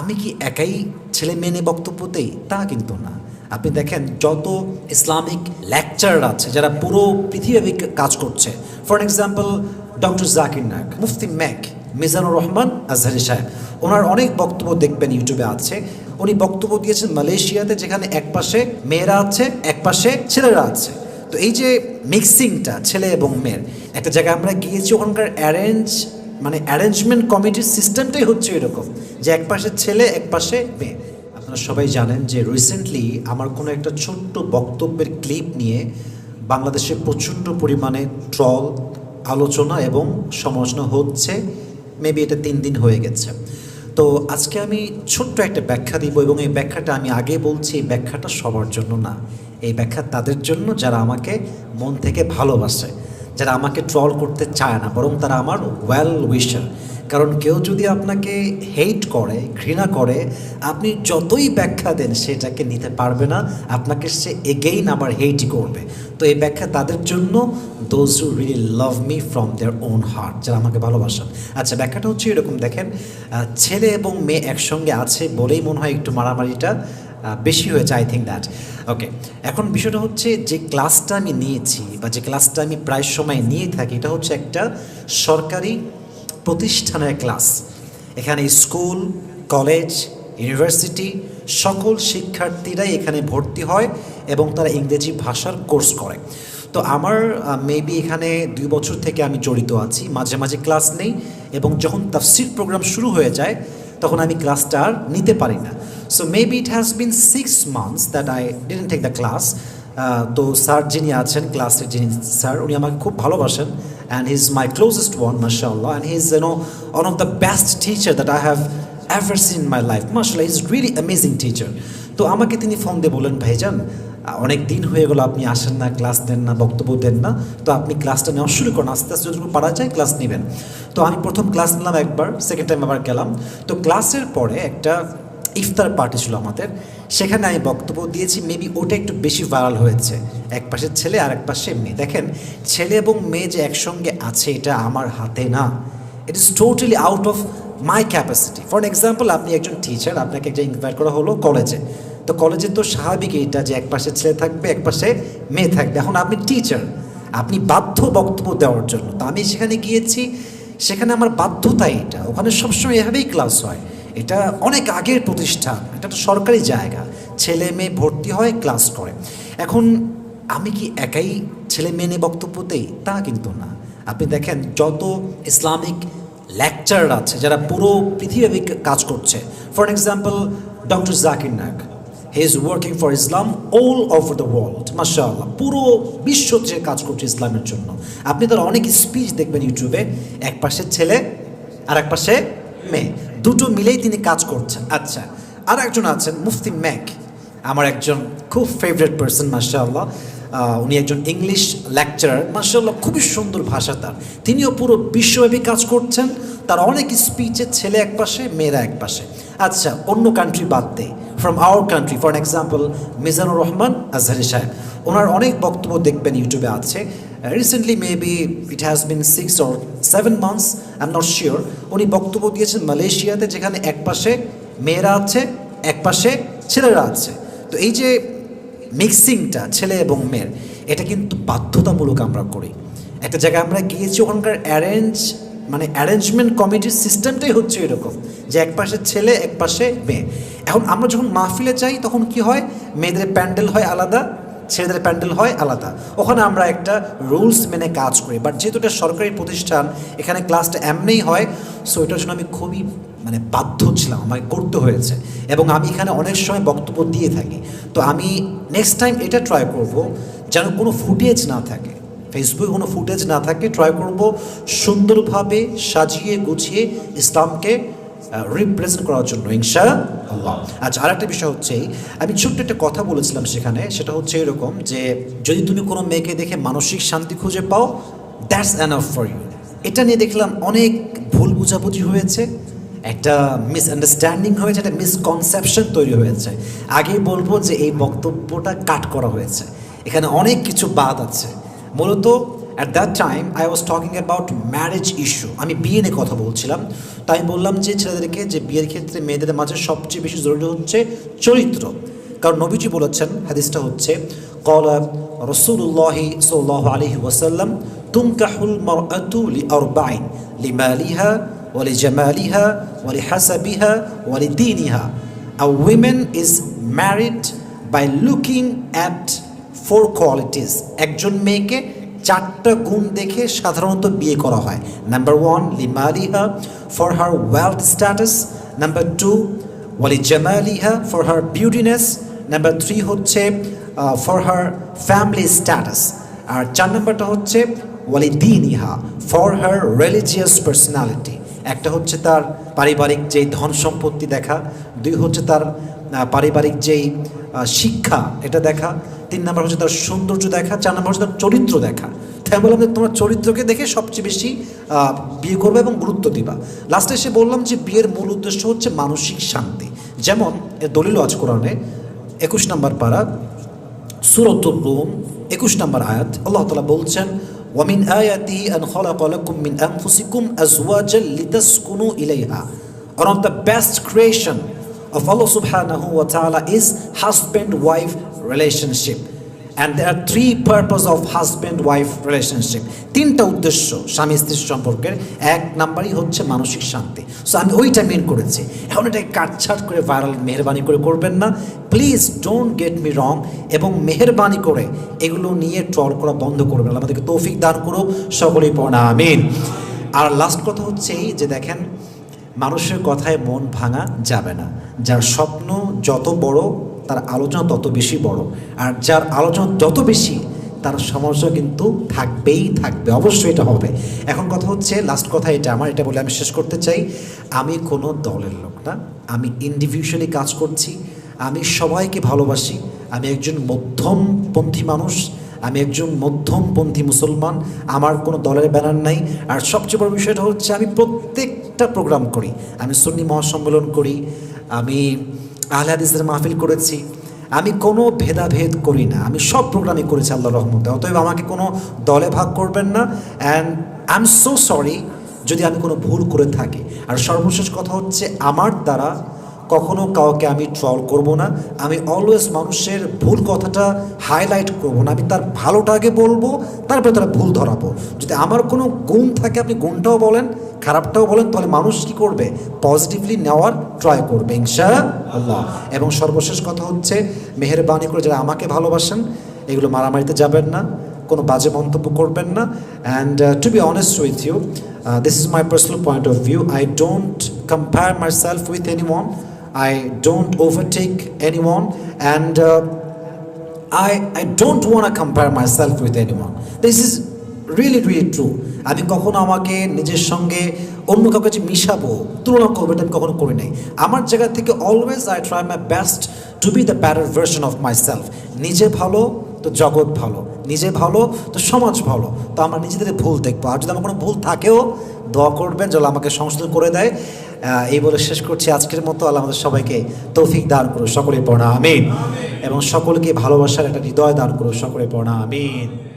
আমি কি একাই ছেলে মেয়ে বক্তব্য দেই? তা কিন্তু না। আপনি দেখেন, যত ইসলামিক লেকচার আছে, যারা পুরো পৃথিবী কাজ করছে for example doctor Zakir Naik Mufti ম্যাক মিজানুর রহমান আজহারি সাহেব, ওনার অনেক বক্তব্য দেখবেন ইউটিউবে আছে। উনি বক্তব্য দিয়েছেন মালয়েশিয়াতে, যেখানে এক পাশে মেয়েরা আছে, এক পাশে ছেলেরা আছে। তো এই যে মিক্সিংটা ছেলে এবং মেয়ের, একটা জায়গায় আমরা গিয়েছি, ওখানকার অ্যারেঞ্জ মানে অ্যারেঞ্জমেন্ট কমিটির সিস্টেমটাই হচ্ছে এরকম। যে এক পাশে ছেলে, এক পাশে মেয়ে। আপনারা সবাই জানেন যে রিসেন্টলি আমার কোনো একটা ছোট্ট বক্তব্যের ক্লিপ নিয়ে বাংলাদেশে প্রচণ্ড পরিমাণে ট্রল আলোচনা এবং সমালোচনা হচ্ছে। মেবি এটা তিন দিন হয়ে গেছে। তো আজকে আমি ছোট্ট একটা ব্যাখ্যা দিব এবং এই ব্যাখ্যাটা আমি আগে বলছি, এই ব্যাখ্যাটা সবার জন্য না। এই ব্যাখ্যা তাদের জন্য যারা আমাকে মন থেকে ভালোবাসে, যারা আমাকে ট্রল করতে চায় না, বরং তারা আমার ওয়েল উইশার কারণ কেউ যদি আপনাকে হেট করে, ঘৃণা করে, আপনি যতই ব্যাখ্যা দেন সেটাকে নিতে পারবে না, আপনাকে সে এগেইন আবার হেইটই করবে। তো এই ব্যাখ্যা তাদের জন্য those who really love me from their own heart যারা আমাকে ভালোবাসেন। আচ্ছা ব্যাখ্যাটা হচ্ছে এরকম, দেখেন ছেলে এবং মেয়ে একসঙ্গে আছে বলেই মনে হয় একটু মারামারিটা বেশি হয়েছে আই থিঙ্ক দ্যাট ওকে এখন বিষয়টা হচ্ছে যে ক্লাসটা আমি নিয়েছি বা যে ক্লাসটা আমি প্রায় সময় নিয়ে থাকি, এটা হচ্ছে একটা সরকারি প্রতিষ্ঠানের ক্লাস। এখানে স্কুল, কলেজ, ইউনিভার্সিটি, সকল শিক্ষার্থীরাই এখানে ভর্তি হয় এবং তারা ইংরেজি ভাষার কোর্স করে। তো আমার মেবি এখানে দুই বছর থেকে আমি জড়িত আছি, মাঝে মাঝে ক্লাস নেই এবং যখন তাফসির প্রোগ্রাম শুরু হয়ে যায়, তখন আমি ক্লাসটা আর নিতে পারি না। So maybe it has been six months that I didn't take the class তো স্যার যিনি আছেন, ক্লাসের যিনি স্যার, উনি আমাকে খুব ভালোবাসেন and he is my closest one মাশাআল্লাহ and he is no one of the best teacher that I have ever seen my life মাশাআল্লাহ ইজ রিয়েলি অ্যামেজিং টিচার তো আমাকে তিনি ফোন দিয়ে বললেন ভাইজান, অনেক দিন হয়ে গেলো, আপনি আসেন না, ক্লাস দেন না, বক্তব্য দেন না, তো আপনি ক্লাসটা নেওয়া শুরু করুন, আস্তে আস্তে যতটুকু পারা যায়, ক্লাস নেবেন। তো আমি প্রথম ক্লাস নিলাম একবার সেকেন্ড টাইম আবার গেলাম। তো ক্লাসের পরে একটা ইফতার পার্টি ছিল আমাদের। সেখানে আমি বক্তব্য দিয়েছি মেবি ওটা একটু বেশি ভাইরাল হয়েছে। এক পাশে ছেলে আর এক পাশে মেয়ে। দেখেন, ছেলে এবং মেয়ে যে একসঙ্গে আছে, এটা আমার হাতে না। It is totally out of my capacity for example আপনি একজন টিচার আপনাকে একটা ইনভাইট করা হলো কলেজে তো কলেজে তো স্বাভাবিক এটা যে এক পাশে ছেলে থাকবে, এক পাশে মেয়ে থাকবে। এখন আপনি টিচার আপনি বাধ্য বক্তব্য দেওয়ার জন্য। তো আমি সেখানে গিয়েছি, সেখানে আমার বাধ্যতা এটা। ওখানে সবসময় এভাবেই ক্লাস হয়। এটা অনেক আগের প্রতিষ্ঠান, এটা একটা সরকারি জায়গা। ছেলে মেয়ে ভর্তি হয় ক্লাস করে। এখন আমি কি একাই ছেলে মেয়ে নিয়ে বক্তব্য দেই? তা কিন্তু না। আপনি দেখেন, যত ইসলামিক লেকচার আছে, যারা পুরো পৃথিবী কাজ করছে। For example doctor Zakir Naik he is working for Islam all over the world মাশাআল্লাহ পুরো বিশ্ব যে কাজ করছে ইসলামের জন্য। আপনি তার অনেক স্পিচ দেখবেন ইউটিউবে এক পাশে ছেলে আর এক পাশে মেয়ে। দুটো মিলেই তিনি কাজ করছেন। আচ্ছা আর একজন আছেন মুফতি ম্যাক। আমার একজন খুব ফেভারিট পার্সন মাশাআল্লাহ। আহ, উনি একজন ইংলিশ লেকচারার মাশাআল্লাহ খুবই সুন্দর ভাষা তার। তিনিও পুরো বিশ্বব্যাপী কাজ করছেন। তার অনেক স্পিচে ছেলে এক পাশে মেয়েরা এক পাশে। আচ্ছা অন্য কান্ট্রি বাদ দেয় from our country for example Mizanur Rahman Azhari Sahib. ওনার অনেক বক্তব্য দেখবেন ইউটিউবে আছে। Recently maybe it has been six or seven months I am not sure উনি বক্তব্য দিয়েছেন মালয়েশিয়াতে, যেখানে এক পাশে মেয়েরা আছে, এক পাশে ছেলেরা আছে। তো এই যে মিক্সিংটা, ছেলে এবং মেয়ের, এটা কিন্তু বাধ্যতামূলক আমরা করি। একটা জায়গায় আমরা গিয়েছি, ওখানকার অ্যারেঞ্জ মানে অ্যারেঞ্জমেন্ট কমিটির সিস্টেমটাই হচ্ছে এরকম, যে এক পাশে ছেলে, এক পাশে মেয়ে। এখন আমরা যখন মাহফিলে যাই, তখন কি হয়? মেয়েদের প্যান্ডেল হয় আলাদা ছেলেদের প্যান্ডেল হয় আলাদা। ওখানে আমরা একটা রুলস মেনে কাজ করি। বাট যেহেতু এটা সরকারি প্রতিষ্ঠান, এখানে ক্লাসটা এমনিই হয় সো এটার জন্য আমি খুবই মানে বাধ্য ছিলাম আমাকে করতে হয়েছে। এবং আমি এখানে অনেক সময় বক্তব্য দিয়ে থাকি। তো আমি নেক্সট টাইম এটা ট্রাই করব, যেন কোনো ফুটেজ না থাকে। ফেসবুকে কোনো ফুটেজ না থাকে ট্রাই করব সুন্দরভাবে সাজিয়ে গুছিয়ে ইসলামকে রিপ্রেজেন্ট করার জন্য ইনশা আল্লাহ। আচ্ছা আর একটা বিষয় হচ্ছে আমি ছোট্ট একটা কথা বলেছিলাম সেখানে সেটা হচ্ছে এরকম যে যদি তুমি কোনো মেয়েকে দেখে মানসিক শান্তি খুঁজে পাও দ্যাটস অ্যানাফ ফর ইউ এটা নিয়ে দেখলাম অনেক ভুল বুঝাবুঝি হয়েছে একটা মিসআন্ডারস্ট্যান্ডিং হয়েছে একটা মিসকনসেপশন তৈরি হয়েছে। আগেই বলব যে এই বক্তব্যটা কাট করা হয়েছে। এখানে অনেক কিছু বাদ আছে। মূলত at that time I was talking about marriage issue আমি বিয়ে নিয়ে কথা বলছিলাম। তাই বললাম যে ছেলেদেরকে যে বিয়ের ক্ষেত্রে মেয়েদের মাঝে সবচেয়ে বেশি জরুরি হচ্ছে চরিত্র। কারণ নবীজি বলেছেন, হাদিসটা হচ্ছে, কলা রসুল্লাহি সাল্লাহ আলহি ওয়াসাল্লাম, তুমকাহুল মরআতু লি আরবাইন লিমালিহা ওয়ালি জামালিহা ওয়ালি হাসাবিহা ওয়ালি দিনিহা a women is married by looking at four qualities একজন মেয়েকে চারটা গুণ দেখে সাধারণত বিয়ে করা হয়। Number one লিমালিহা for her wealth status number two Wali জামালিহা for her beautiness number three হচ্ছে ফর হার ফ্যামিলি স্ট্যাটাস আর চার নাম্বারটা হচ্ছে ওয়ালি দিনিহা ফর হার রিলিজিয়াস পার্সোনালিটি একটা হচ্ছে তার পারিবারিক যেই ধন সম্পত্তি দেখা, দুই হচ্ছে তার পারিবারিক যেই শিক্ষা, এটা দেখা। তিন নাম্বার হচ্ছে তার সৌন্দর্য দেখা, চার নাম্বার হচ্ছে তার চরিত্র দেখা। তাই বললাম যে তোমার চরিত্রকে দেখে সবচেয়ে বেশি বিয়ে করবে এবং গুরুত্ব দিবা। লাস্টে এসে বললাম যে বিয়ের মূল উদ্দেশ্য হচ্ছে মানসিক শান্তি। যেমন এর দলিল আজ একুশ নম্বর পারা, সুরতুর রুম, একুশ নম্বর আয়াত, আল্লাহ তালা বলছেন, ওয়ামিন আয়াতি আন খলাক লাকুম মিন আনফুসিকুম আজওয়াজাল লিতাসকুনু ইলাইহা। One of the best creation of Allah subhanahu wa ta'ala is husband-wife relationship. And there are three purpose of husband-wife relationship. তিনটা উদ্দেশ্য স্বামী স্ত্রীর সম্পর্কের। এক নাম্বারই হচ্ছে মানসিক শান্তি। সো আমি ওইটা মেন করেছি। এখন এটাকে কাটছাট করে ভাইরাল মেহরবানি করে করবেন না। Please don't get me wrong এবং মেহরবানি করে এগুলো নিয়ে ট্রল করা বন্ধ করবেন আমাদেরকে তৌফিক দান করো সকলেই পড়া আমিন। আর লাস্ট কথা হচ্ছে এই যে দেখেন, মানুষের কথায় মন ভাঙা যাবে না। যার স্বপ্ন যত বড় তার আলোচনা তত বেশি বড়। আর যার আলোচনা যত বেশি, তার সমালোচনা কিন্তু থাকবেই থাকবে, অবশ্যই এটা হবে। এখন কথা হচ্ছে লাস্ট কথা এটা আমার, এটা বলে আমি শেষ করতে চাই। আমি কোনো দলের লোক না। আমি ইন্ডিভিজুয়ালি কাজ করছি। আমি সবাইকে ভালোবাসি। আমি একজন মধ্যমপন্থী মানুষ। আমি একজন মধ্যমপন্থী মুসলমান। আমার কোনো দলের ব্যানার নাই। আর সবচেয়ে বড় বিষয়টা হচ্ছে, আমি প্রত্যেকটা প্রোগ্রাম করি। আমি সুন্নি মহাসম্মেলন করি। আমি আহলে হাদিসের মাহফিল করেছি। আমি কোনো ভেদাভেদ করি না। আমি সব প্রোগ্রামই করেছি আল্লাহ রহমতে। অতএব আমাকে কোনো দলে ভাগ করবেন না। And I am so sorry যদি আমি কোনো ভুল করে থাকি। আর সর্বশেষ কথা হচ্ছে, আমার দ্বারা কখনো কাউকে আমি ট্রল করব না। আমি অলওয়েজ মানুষের ভুল কথাটা হাইলাইট করব না। আমি তার ভালোটা আগে বলব তারপরে তারা ভুল ধরাবো। যদি আমার কোনো গুণ থাকে আপনি গুণটাও বলেন খারাপটাও বলেন তাহলে মানুষ কী করবে? পজিটিভলি নেওয়ার ট্রাই করবে ইনশা আল্লাহ। এবং সর্বশেষ কথা হচ্ছে মেহরবানি করে যারা আমাকে ভালোবাসেন এগুলো মারামারিতে যাবেন না কোনো বাজে মন্তব্য করবেন না। And to be honest with you this is my personal point of view I don't compare myself with anyone I don't overtake anyone and uh, I, I don't want to compare myself with anyone. This is really, really true. আমি কখনো আমাকে নিজের সঙ্গে অন্য কাউকে মিশাবো তুলনা করব এটা আমি কখনো করি নাই। আমার জায়গা থেকে always I try my best to be the better version of myself নিজে ভালো তো জগৎ ভালো। নিজে ভালো তো সমাজ ভালো। তো আমরা নিজেদের ভুল দেখব। আর যদি আমার কোনো ভুল থাকেও দোয়া করবেন যেন আমাকে সংশোধন করে দেয়। এই বলে শেষ করছি। আজকের মতো আল্লাহ আমাদের সবাইকে তৌফিক দান করো সকলে পড়া আমিন। এবং সকলকে ভালোবাসার একটা হৃদয় দান করো সকলে পড়া আমিন।